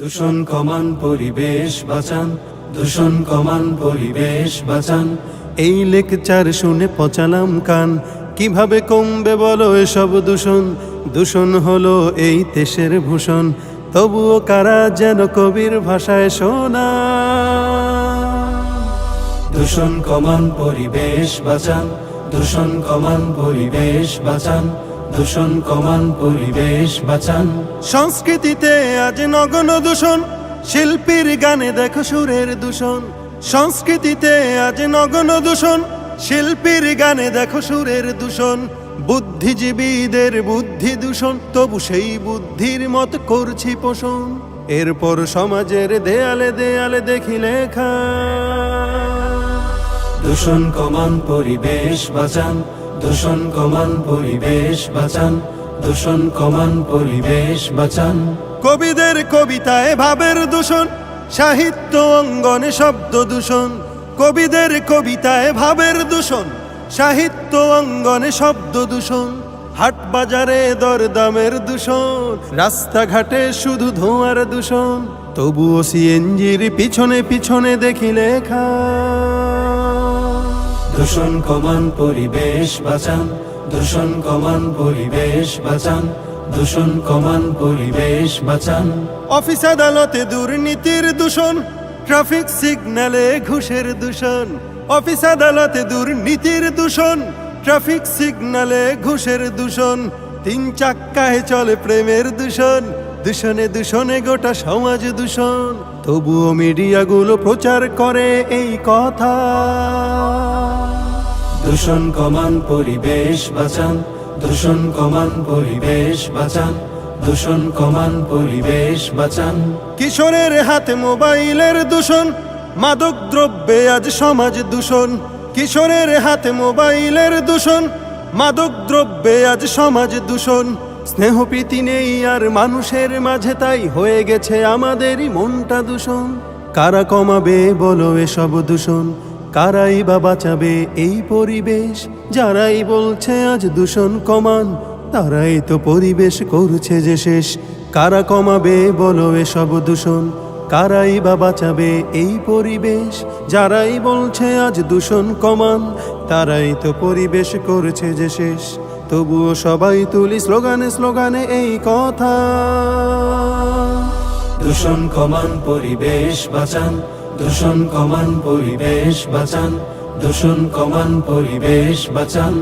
দূষণ কমান, পরিবেশ বাঁচান। দূষণ কমান, পরিবেশ বাঁচান। এই লেকচার শুনে পচালাম কান। কীভাবে কমবে বলো এসব দূষণ? দূষণ হলো এই দেশের ভূষণ। তবুও কারা যেন কবির ভাষায় শোনা? দূষণ কমান, পরিবেশ বাঁচান। দূষণ কমান, পরিবেশ বাঁচান। দূষণ কমান পরিবেশ বাঁচান। সংস্কৃতিতে আজ নগণ দূষণ শিল্পীর গানে দেখো সুরের দূষণ। সংস্কৃতিতে আজ নগণ দূষণ শিল্পীর গানে দেখো সুরের দূষণ। বুদ্ধিজীবীদের বুদ্ধি দূষণ তবু সেই বুদ্ধির মত করছি পোষণ। এরপর সমাজের দেয়ালে দেয়ালে দেখি লেখা। দূষণ কমান পরিবেশ বাঁচান। দূষণ কমান, পরিবেশ বাঁচান। দূষণ কমান, পরিবেশ বাঁচান। কবিদের কবিতায় ভাবের দূষণ, সাহিত্য অঙ্গনে শব্দ দূষণ। কবিদের কবিতায় ভাবের দূষণ, সাহিত্য অঙ্গনে শব্দ দূষণ। হাট বাজারে দরদামের দূষণ, রাস্তাঘাটে শুধু ধোঁয়ার দূষণ। তবুও সিএনজির পিছনে পিছনে দেখি লেখা। দূষণ কমান, পরিবেশ বাঁচান। দূষণ কমান, পরিবেশ বাঁচান। দূষণ কমান, পরিবেশ বাঁচান। অফিস আদালতে দুর্নীতির দূষণ, ট্রাফিক সিগন্যালে ঘুষের দূষণ। অফিস আদালতে দুর্নীতির দূষণ, ট্রাফিক সিগন্যালে ঘুষের দূষণ। তিন চাক্কায় চলে প্রেমের দূষণ, দূষণে দূষণে গোটা সমাজ দূষণ। তবুও মিডিয়াগুলো প্রচার করে এই কথা। দূষণ কমান, পরিবেশ বাঁচান। দূষণ কমান, পরিবেশ বাঁচান। দূষণ কমান, পরিবেশ বাঁচান। কিশোরের হাতে মোবাইলের দূষণ, মাদক দ্রব্যে আজ সমাজ দূষণ। কিশোরের হাতে মোবাইলের দূষণ, মাদক দ্রব্যে আজ সমাজ দূষণ। স্নেহপ্রীতি নেই আর মানুষের মাঝে তাই হয়ে গেছে আমাদেরই মনটা দূষণ। কারা কমাবে বলো এসব দূষণ। কারাই বা বাঁচাবে এই পরিবেশ? যারাই বলছে আজ দূষণ কমান, তারাই তো পরিবেশ করছে যে শেষ। কারা কমাবে বলো এসব দূষণ? কারাই বা বাঁচাবে এই পরিবেশ? যারাই বলছে আজ দূষণ কমান, তারাই তো পরিবেশ করছে যে শেষ। তবুও সবাই তুলি স্লোগানে স্লোগানে এই কথা। দূষণ কমান, পরিবেশ বাঁচান। দূষণ কমান পরিবেশ বাঁচান। দূষণ কমান পরিবেশ বাঁচান।